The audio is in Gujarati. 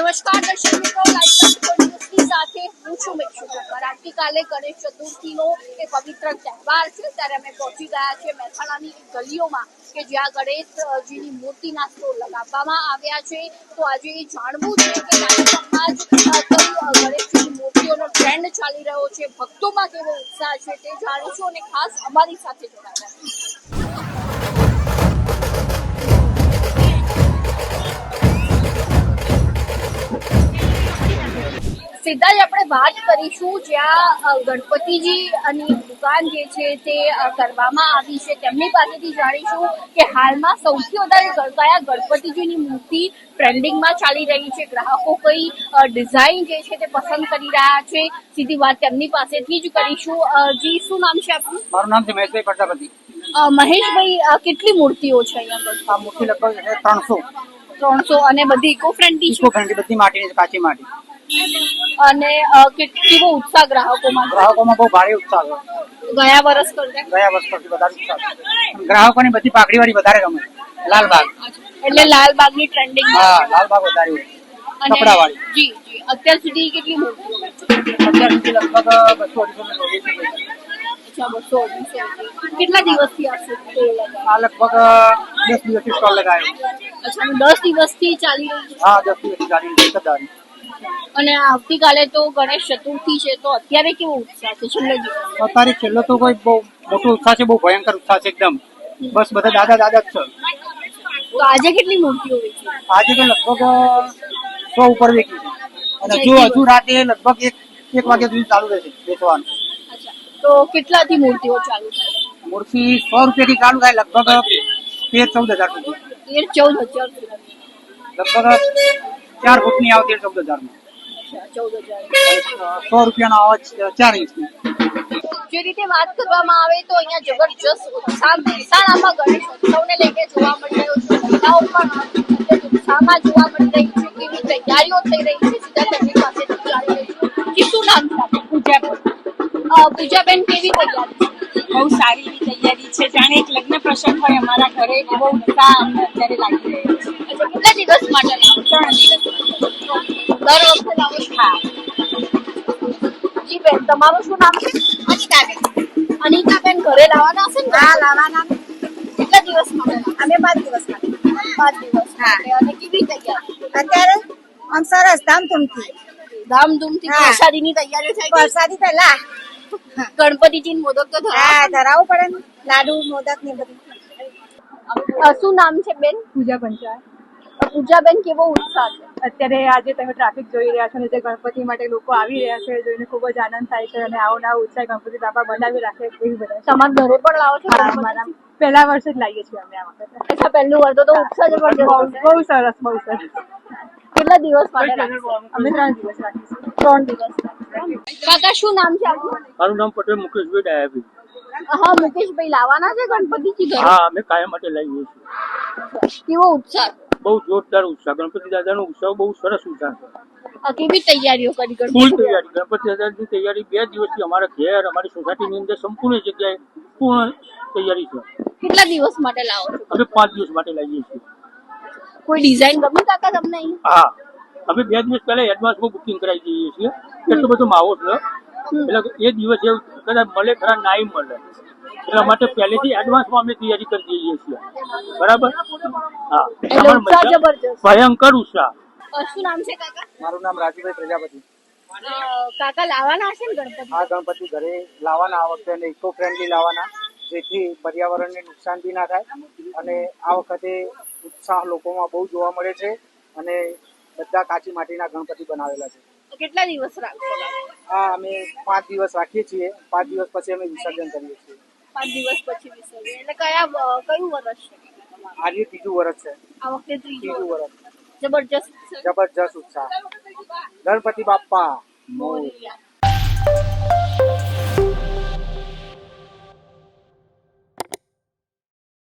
નમસ્કાર, દર્શક મિત્રો. લાઈવ સાથે હું છું મિક્ષુ આવતીકાલે ગણેશ ચતુર્થીનો એ પવિત્ર તહેવાર છે. ત્યારે અમે પહોંચી ગયા છે મહેસાણાની ગલીઓમાં કે જ્યાં ગણેશજીની મૂર્તિના સ્ટોર લગાવવામાં આવ્યા છે. તો આજે એ જાણવું છે કે સમાજ ગણેશજીની મૂર્તિઓનો ટ્રેન્ડ ચાલી રહ્યો છે, ભક્તોમાં કેવો ઉત્સાહ છે તે જાણીશું અને ખાસ અમારી સાથે જોડાયા. સીધા જ આપણે વાત કરીશું જ્યાં અ, ગણપતિજી ની દુકાન જે છે તે કરવામાં આવી છે. તેમની પાસેથી જાણીશું કે હાલમાં સૌથી વધારે કયા ગણપતિજીની મૂર્તિ ટ્રેન્ડિંગમાં ચાલી રહી છે. ગ્રાહકો કઈ ડિઝાઇન જે છે તે પસંદ કરી રહ્યા છે. સીધી વાત તેમની પાસેથી જ કરીશું. જી શું નામ છે આપનું? મારું નામ છે મહેશભાઈ પ્રજાપતિ. મહેશભાઈ કેટલી મૂર્તિઓ છે અહીંયા મૂર્તિ લગભગ ત્રણસો. ત્રણસો. અને બધી ઇકો ફ્રેન્ડલી ઇકો ફ્રેન્ડલી બધી માટીની કાચી માટી. અને કેવો ઉત્સાહ ગ્રાહકોમાં? ગ્રાહકોમાં બહુ ભારે ઉત્સાહ છે. ગયા વર્ષ કરતા? ગયા વર્ષ કરતા વધારે ઉત્સાહ ગ્રાહકોની બધી પાઘડીવાળી વધારે ગમે. લાલબાગ. એટલે લાલબાગની ટ્રેન્ડિંગ. હા લાલબાગ વધારે હોય. કપડાવાળી. જી જી. અત્યાર સુધી કેટલી મૂર્તિઓ અત્યાર સુધી લગભગ બસો અઢીસો કેટલા દિવસથી આ લગભગ દસ દિવસથી સ્ટોલ લગાવ્યો. અચ્છા દસ દિવસથી ચાલી રહી હા દસ દિવસથી ચાલી રહી છે અને આવતીકાલે તો ગણેશ ચતુર્થી છે તો અત્યારે કેવો ઉત્સાહ છે છેલ્લો અત્યારે છેલ્લો તો કોઈ બહુ મોટો ઉત્સાહ છે બહુ ભયંકર ઉત્સાહ છે એકદમ. બસ બધા દાદા દાદા જ છે. તો આજે કેટલી મૂર્તિઓ વેચી આજે તો લગભગ સો ઉપર વેચી અને હજુ હજુ રાતે લગભગ એક એક વાગ્યા સુધી ચાલુ રહેશે વેચવાનું. તો તો કેટલાથી મૂર્તિઓ ચાલુ થાય? મૂર્તિ સો રૂપિયાથી ચાલુ થાય લગભગ તેર ચૌદ હજાર સુધી. તેર ચૌદ હજાર લગભગ ચાર ફૂટની આવે તેર ચૌદ હજારમાં અચ્છા ચૌદ હજાર સો રૂપિયાનો આવે ચાર ઇંચની. જે રીતે વાત કરવામાં આવે તો અહીંયા જબરજસ્ત ઉત્સાહ મહેસાણામાં ગણેશ ઉત્સવને લઈને જોવા મળી રહ્યો છે. મહિલાઓ પણ અત્યંત ઉત્સાહમાં જોવા મળી રહી છે. કેવી તૈયારીઓ થઈ રહી છે. સીધા તેમની પાસેથી જાણી લઈશું કે શું નામ છે આપનું? પૂજા અ, પૂજાબેન કેવી તૈયારી છે? બહુ સારી એવી તૈયારી છે. જાણે એક લગ્ન પ્રસંગ હોય અમારા ઘરે એવો ઉત્સાહ અમને અત્યારે લાગી રહ્યો છે. અચ્છા કેટલા દિવસ માટે લાવો છો? ત્રણ દિવસ દર વખતે હા જી બેન તમારું શું નામ છે? અનિતાબેન. અનિતાબેન ઘરે લાવવાના હશે ને? હા લાવવાના. કેટલા દિવસ માટે? અમે પાંચ દિવસ માટે. પાંચ દિવસ. હા. માટે અને કેવી તૈયારી? અત્યારે આમ સરસ ધામધૂમથી. ધામધૂમથી પ્રસાદીની તૈયારી થઈ ગઈ? પહેલા. ગણપતિજી મોદક તો હા ધરાવવું પડે ને. લાડુ મોદક ને બધું. શું નામ છે બેન? પૂજા પંચાયત અ, પૂજાબેન કેવો ઉત્સાહ છે? અત્યારે આજે તમે ટ્રાફિક જોઈ રહ્યા છો ને જે ગણપતિ માટે લોકો આવી રહ્યા છે જોઈને ખૂબ જ આનંદ થાય છે અને આવો નવો ઉત્સાહ ગણપતિ બાપા બનાવી રાખે એવી બધા. તમારા ઘરે પણ લાવો છો હા, અમારા પહેલા વર્ષે જ લાવીએ છીએ અમે આ વખતે. અચ્છા પહેલું વર્ષ તો ઉત્સાહ જબરજસ્ત બહુ બહુ સરસ બહુ સરસ. કેટલા દિવસ માટે અમે ત્રણ દિવસ રાખીશું ત્રણ દિવસ. કાકા શું નામ છે આપનું? મારું નામ પટેલ મુકેશભાઈ ડાયાબી હા મુકેશભાઈ લાવવાના છે ગણપતિજી હા અમે કાયમ માટે લઈએ છીએ. કેવો ઉત્સાહ? બહુ જોરદાર ઉત્સાહ. ગણપતિ દાદાનો ઉત્સવ બહુ સરસ ઉત્સાહ છે. કેવી તૈયારીઓ કરી ફૂલ તૈયારી. ગણપતિ દાદાની તૈયારી બે દિવસથી અમારા ઘેર અમારી સોસાયટીની અંદર સંપૂર્ણ જગ્યાએ પૂર્ણ તૈયારી છે. કેટલા દિવસ માટે લાવો છો? અમે પાંચ દિવસ માટે લાવીએ છીએ. કોઈ ડિઝાઇન ગમી કાકા તમને હા. અમે બે દિવસ પહેલા એડવાન્સમાં બુકિંગ કરાવી દઈએ છીએ. એટલો બધો માવો છે. એટલે એ દિવસે કદાચ મળે ખરા નાઈ મળે. એટલા માટે પહેલેથી એડવાન્સમાં અમે તૈયારી કરી દઈએ છીએ. બરાબર? હા. ભયંકર ઉત્સાહ શું નામ છે કાકા? મારું નામ રાજુભાઈ પ્રજાપતિ. કાકા લાવવાના હશે ને ગણપતિ? આ ગણપતિ ઘરે લાવવાના આ વખતે અને ઇકો ફ્રેન્ડલી લાવવાના જેથી પર્યાવરણને નુકસાન બી ના થાય. અને આ વખતે ઉત્સાહ લોકોમાં બહુ જોવા મળે છે અને બધા કાચી માટીના ગણપતિ બનાવેલા છે. કેટલા દિવસ રાખશો? આ અમે પાંચ દિવસ રાખીએ છીએ. પાંચ દિવસ પછી અમે વિસર્જન કરીએ છીએ. પાંચ દિવસ પછી વિસર્જન એટલે કયા કયું વર્ષ છે આજે ત્રીજું વર્ષ છે આ વખતે ત્રીજું વર્ષ. જબરજસ્ત. જબરજસ્ત ઉત્સાહ ગણપતિ બાપ્પા મોર મોરયા.